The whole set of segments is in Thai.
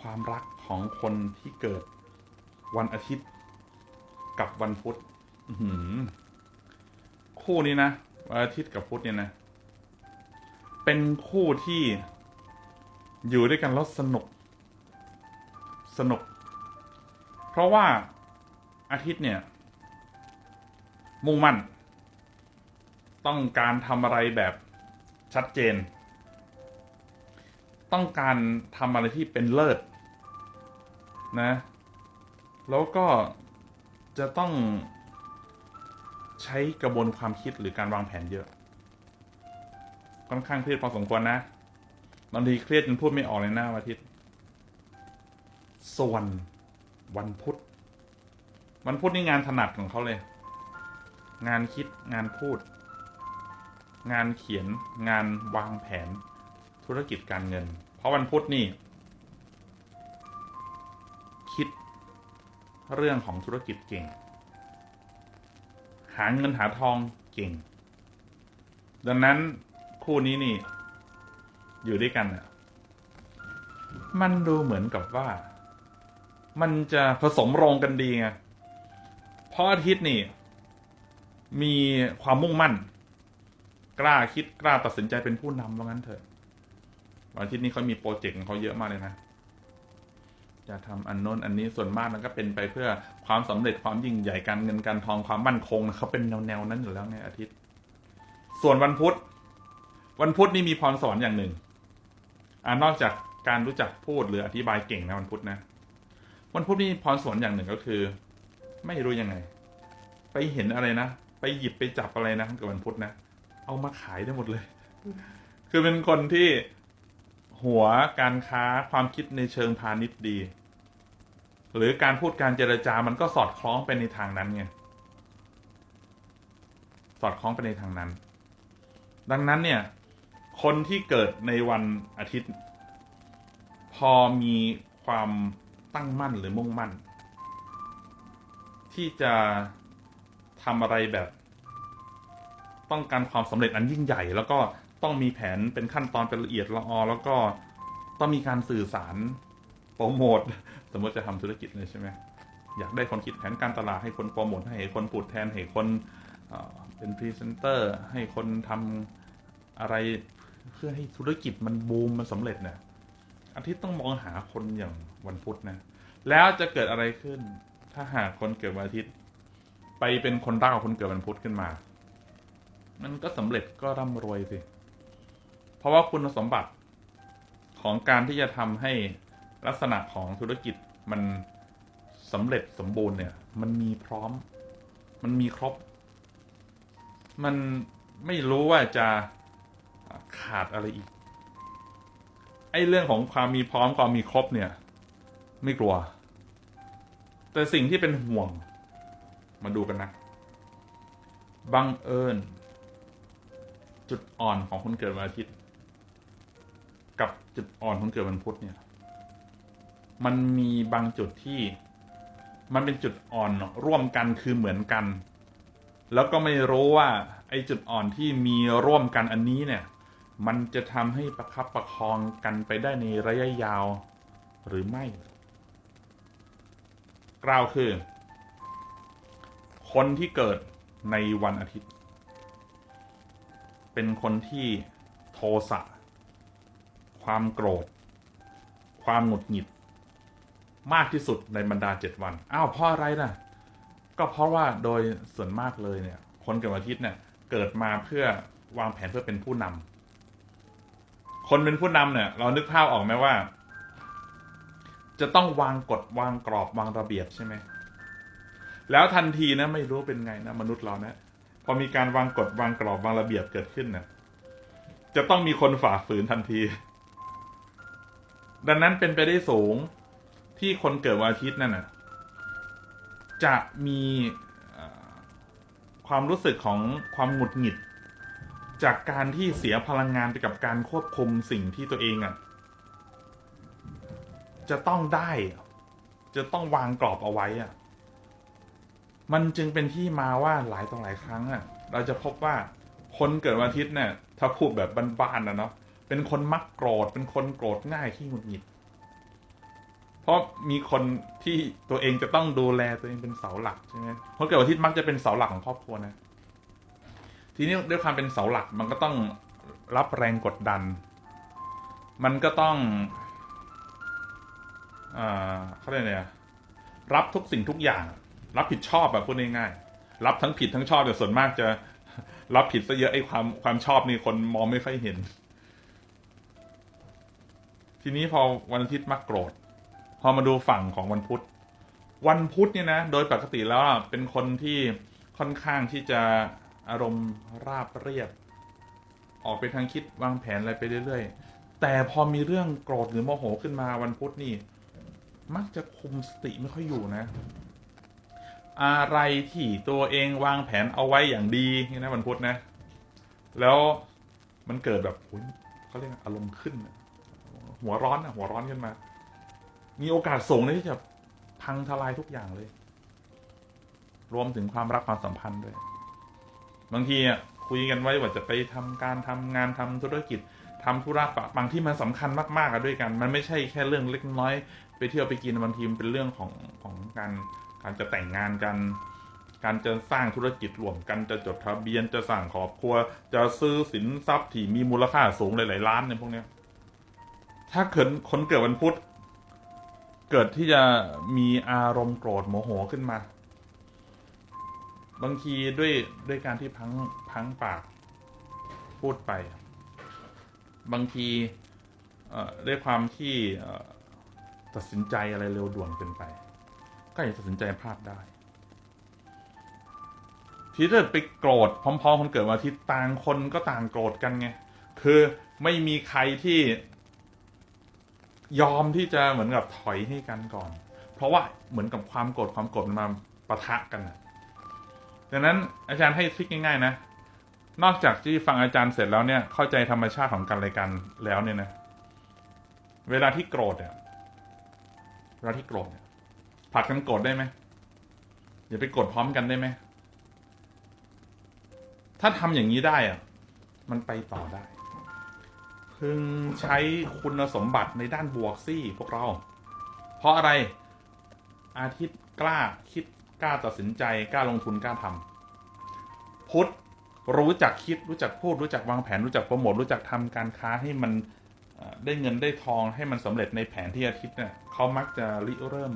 ความรักของคนที่เกิดวันอาทิตย์กับวันพุธหคู่นี้นะวันอาทิตย์กับพุธเนี่ยนะ เป็นคู่ที่อยู่ด้วยกันแล้วสนุก สนุก เพราะว่าอาทิตย์เนี่ย มุ่งมั่น ต้องการทำอะไรแบบชัดเจน ต้องการทำอะไรที่เป็นเลิศ นะ แล้วก็จะต้องใช้กระบวนความคิดหรือการวางแผนเยอะ ค่อนข้างเครียดพอสมควรนะ บางทีเครียดจนพูดไม่ออกเลยนะวันอาทิตย์ ส่วนวันพุธ วันพุธนี่งานถนัดของเขาเลย งานคิดงานพูด งานเขียน งานวางแผน ธุรกิจการเงิน เพราะวันพุธนี่ คิด เรื่องของธุรกิจเก่ง หาเงินหาทองเก่ง ดังนั้นคู่นี้นี่ อยู่ด้วยกันอะมันดูเหมือนกับว่า มันจะผสมโรงกันดีไงเพราะอาทิตย์นี่ มีความมุ่งมั่น กล้าคิดกล้าตัดสินใจเป็นผู้นำว่างั้นเถอะวันอาทิตย์นี้เขามีโปรเจกต์ของเขาเยอะมากเลยนะ จะทำอันโน้นอันนี้ส่วนมากมันก็เป็นไปเพื่อความสำเร็จความยิ่งใหญ่การเงินการทองความมั่นคงนะเขาเป็นแนวๆนั้นอยู่แล้วไงอาทิตย์ ส่วนวันพุธ วันพุธนี่มีพรสวรรค์อย่างหนึ่งอ่านอกจากการรู้จักพูดหรืออธิบายเก่งนะวันพุธนะ วันพุธนี่พรสวรรค์อย่างหนึ่งก็คือ ไม่รู้ยังไง ไปเห็นอะไรนะไปหยิบไปจับอะไรนะกับวันพุธนะเอามาขายได้หมดเลย คือเป็นคนที่หัวการค้าความคิดในเชิงพาณิชย์ดี หรือการพูดการเจรจามันก็สอดคล้องไปในทางนั้นไงสอดคล้องไปในทางนั้น ดังนั้นเนี่ย คนที่เกิดในวันอาทิตย์ พอมีความตั้งมั่นหรือมุ่งมั่น ที่จะทำอะไรแบบ ต้องการความสำเร็จอันยิ่งใหญ่ แล้วก็ต้องมีแผนเป็นขั้นตอนเป็นละเอียดละออ แล้วก็ต้องมีการสื่อสาร รโมทสมมติจะทำธุรกิจเลยใช่ไหมอยากได้คนคิดแผนการตลาดให้คนโปรโมทให้คนพูดแทนให้คนเป็นพรีเซนเตอร์ให้คนทำอะไรเพื่อให้ธุรกิจมันบูมมันสำเร็จเนี่ยอาทิตย์ต้องมองหาคนอย่างวันพุธนะ แล้วจะเกิดอะไรขึ้น ถ้าหากคนเกิดวันอาทิตย์ ไปเป็นคนรักกับคนเกิดวันพุธขึ้นมา มันก็สำเร็จก็ร่ำรวยสิ เพราะว่าคุณสมบัติของการที่จะทำให้ ลักษณะของธุรกิจมันสำเร็จสมบูรณ์เนี่ย มันมีพร้อม มันมีครบ มันไม่รู้ว่าจะขาดอะไรอีก ไอ้เรื่องของความมีพร้อมความมีครบเนี่ย ไม่กลัว แต่สิ่งที่เป็นห่วง มาดูกันนะ บังเอิญ จุดอ่อนของคนเกิดวันอาทิตย์ กับจุดอ่อนของคนเกิดวันพุธเนี่ย มันมีบางจุดที่มันเป็นจุดอ่อนร่วมกันคือเหมือนกัน แล้วก็ไม่รู้ว่า ไอ้จุดอ่อนที่มีร่วมกันอันนี้เนี่ย มันจะทำให้ประคับประคองกันไปได้ในระยะยาวหรือไม่ กล่าวคือ คนที่เกิดในวันอาทิตย์ เป็นคนที่โทสะ ความโกรธ ความหงุดหงิด มากที่สุดในบรรดาเจ็ดวัน อ้าวเพราะอะไรนะก็เพราะว่าโดยส่วนมากเลยเนี่ย คนเกิดวันอาทิตย์เนี่ย เกิดมาเพื่อวางแผนเพื่อเป็นผู้นำคนเป็นผู้นำเนี่ย เรานึกภาพออกไหมว่า จะต้องวางกฎวางกรอบวางระเบียบใช่ไหมแล้วทันทีนะไม่รู้เป็นไงนะมนุษย์เรานะพอมีการวางกฎวางกรอบวางระเบียบเกิดขึ้นเนะจะต้องมีคนฝ่าฝืนทันที ดังนั้นเป็นไปได้สูง ที่คนเกิดวันอาทิตย์นั่นน่ะจะมีความรู้สึกของความหงุดหงิด จากการที่เสียพลังงานไปกับการควบคุมสิ่งที่ตัวเองอะจะต้องได้ จะต้องวางกรอบเอาไว้อะ มันจึงเป็นที่มาว่าหลายต่อหลายครั้งอะ เราจะพบว่าคนเกิดวันอาทิตย์เนี่ยถ้าพูดแบบบ้านๆนะเนาะเป็นคนมักโกรธเป็นคนโกรธง่ายขี้หงุดหงิด ราะมีคนที่ตัวเองจะต้องดูแลตัวเองเป็นเสาหลักใช่ไหมคนเกิดวันอาทิตย์มักจะเป็นเสาหลักของครอบครัวนะ ทีนี้ด้วยความเป็นเสาหลักมันก็ต้องรับแรงกดดัน มันก็ต้องอ่าเขาเรียกอะไรอะรับทุกสิ่งทุกอย่าง รับผิดชอบแบบพูดง่ายๆรับทั้งผิดทั้งชอบแต่ส่วนมากจะรับผิดซะเยอะไอ้ความความชอบนี่คนมองไม่ค่อยเห็น ทีนี้พอวันอาทิตย์มักโกรธ พอมาดูฝั่งของวันพุธ วันพุธเนี่ยนะ โดยปกติแล้วเป็นคนที่ค่อนข้างที่จะอารมณ์ราบเรียบ ออกไปทางคิดวางแผนอะไรไปเรื่อยๆ แต่พอมีเรื่องโกรธหรือโมโหขึ้นมาวันพุธนี่ มักจะคุมสติไม่ค่อยอยู่นะ อะไรที่ตัวเองวางแผนเอาไว้อย่างดีนี่นะวันพุธนะ แล้วมันเกิดแบบเขาเรียกอารมณ์ขึ้น หัวร้อนอะหัวร้อนขึ้นมา มีโอกาสสูงเลยที่จะพังทลายทุกอย่างเลย รวมถึงความรักความสัมพันธ์ด้วย บางทีอะคุยกันไว้ว่าจะไปทำการทำงานทำธุรกิจทำธุระปะบางที่มันสำคัญมากๆอะด้วยกัน มันไม่ใช่แค่เรื่องเล็กน้อย ไปเที่ยวไปกินบางทีมันเป็นเรื่องของของการการจะแต่งงานกัน การจะสร้างธุรกิจรวมกันจะจดทะเบียนจะสร้างครอบครัว จะซื้อสินทรัพย์ที่มีมูลค่าสูงหลายๆล้านเนี่ยพวกเนี้ยถ้าเกิดคนเกิดวันพุธ เกิดที่จะมีอารมณ์โกรธโมโหขึ้นมา บางทีด้วยด้วยการที่พังพังปากพูดไป บางทีด้วยความที่ตัดสินใจอะไรเร็วด่วนเกินไป ก็อาจจะตัดสินใจพลาดได้ ที่ถ้าไปโกรธพร้อมๆคนเกิดวันอาทิตย์ต่างคนก็ต่างโกรธกันไง คือไม่มีใครที่ ยอมที่จะเหมือนกับถอยให้กันก่อน เพราะว่าเหมือนกับความโกรธความโกรธมันมาปะทะกันนะดังนั้นอาจารย์ให้ทริคง่ายๆนะ นอกจากที่ฟังอาจารย์เสร็จแล้วเนี่ย เข้าใจธรรมชาติของกันและกันแล้วเนี่ยนะ เวลาที่โกรธเนี่ยเวลาที่โกรธเนี่ยผลัดกันโกรธได้ไหมอย่าไปโกรธพร้อมกันได้ไหม ถ้าทำอย่างนี้ได้อะมันไปต่อได้ พึงใช้คุณสมบัติในด้านบวกสิพวกเรา เพราะอะไรอาทิตย์กล้าคิดกล้าตัดสินใจกล้าลงทุนกล้าทำพุทธรู้จักคิดรู้จักพูดรู้จักวางแผนรู้จักโปรโมทรู้จักทำการค้าให้มันได้เงินได้ทองให้มันสำเร็จในแผนที่อาทิตย์เนี่ยเขามักจะริเริ่ม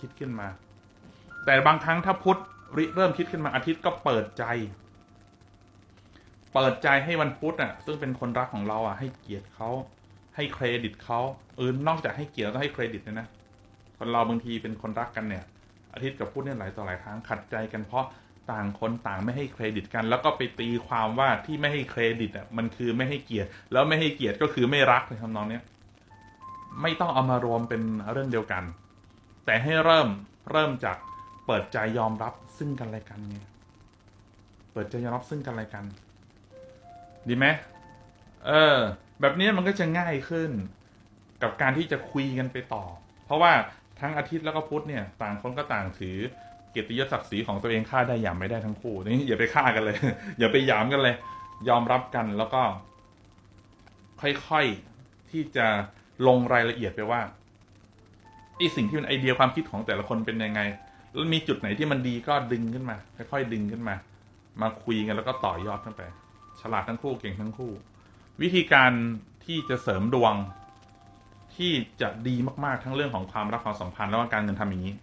คิดขึ้นมา แต่บางครั้งถ้าพุทธริเริ่มคิดขึ้นมาอาทิตย์ก็เปิดใจ เปิดใจให้วันพุธอะ ซึ่งเป็นคนรักของเราอะ ให้เกียรติเขาให้เครดิตเขาเออนอกจากให้เกียรติแล้วก็ให้เครดิตเลยนะคนเราบางทีเป็นคนรักกันเนี่ย อาทิตย์กับพุธเนี่ยหลายต่อหลายครั้งขัดใจกันเพราะต่างคนต่างไม่ให้เครดิตกัน แล้วก็ไปตีความว่าที่ไม่ให้เครดิตอะมันคือไม่ให้เกียรติ แล้วไม่ให้เกียรติก็คือไม่รักเลยทำนองเนี้ยไม่ต้องเอามารวมเป็นเรื่องเดียวกัน แต่ให้เริ่มเริ่มจากเปิดใจยอมรับซึ่งกันและกันไงเปิดใจยอมรับซึ่งกันและกัน ดีไหมเออ แบบนี้มันก็จะง่ายขึ้น กับการที่จะคุยกันไปต่อ เพราะว่าทั้งอาทิตย์แล้วก็พุธเนี่ย ต่างคนก็ต่างถือเกียรติยศศักดิ์ศรีของตัวเองฆ่าได้หยามไม่ได้ทั้งคู่นี่อย่าไปฆ่ากันเลย อย่าไปหยามกันเลย ยอมรับกันแล้วก็ ค่อยๆที่จะลงรายละเอียดไปว่าไอสิ่งที่เป็นไอเดียความคิดของแต่ละคนเป็นยังไง แล้วมีจุดไหนที่มันดีก็ดึงขึ้นมา ค่อยๆดึงขึ้นมา มาคุยกันแล้วก็ต่อยอดขึ้นไป ฉลาดทั้งคู่เก่งทั้งคู่ วิธีการที่จะเสริมดวงที่จะดีมากๆทั้งเรื่องของความรักความสัมพันธ์แล้วก็การเงินทำอย่างนี้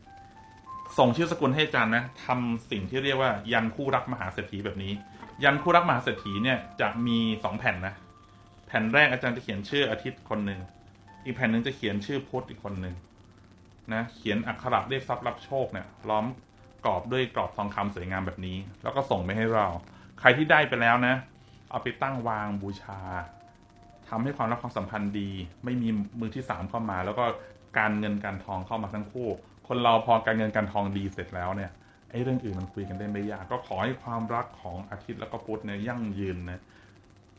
ส่งชื่อสกุลให้อาจารย์นะทำสิ่งที่เรียกว่ายันคู่รักมหาเศรษฐีแบบนี้ ยันคู่รักมหาเศรษฐีเนี่ยจะมีสองแผ่นนะแผ่นแรกอาจารย์จะเขียนชื่ออาทิตย์คนหนึ่งอีกแผ่นหนึ่งจะเขียนชื่อพุธอีกคนหนึ่งนะเขียนอักขระเรียกทรัพย์รับโชคเนี่ยล้อมกรอบด้วยกรอบทองคำสวยงามแบบนี้ แล้วก็ส่งไปให้เรา ใครที่ได้ไปแล้วนะ เอาไปตั้งวางบูชาทำให้ความรักความสัมพันธ์ดี ไม่มีมือที่สามเข้ามา แล้วก็การเงินการทองเข้ามาทั้งคู่ คนเราพอการเงินการทองดีเสร็จแล้วเนี่ยไอ้เรื่องอื่นมันคุยกันได้ไม่ยาก ก็ขอให้ความรักของอาทิตย์แล้วก็พุธเนี่ยยั่งยืนนะ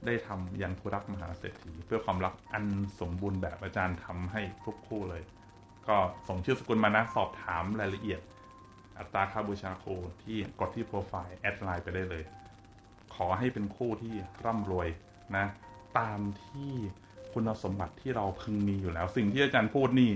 ได้ทำยันผู้รักมหาเศรษฐีเพื่อความรักอันสมบูรณ์แบบอาจารย์ทำให้ทุกคู่เลย ก็ส่งชื่อสกุลมานะสอบถามรายละเอียด อัตราค่าบูชาโคที่กดที่โปรไฟล์แอดไลน์ไปได้เลย ขอให้เป็นคู่ที่ร่ำรวยนะ ตามที่คุณสมบัติที่เราพึงมีอยู่แล้ว สิ่งที่อาจารย์พูดนี่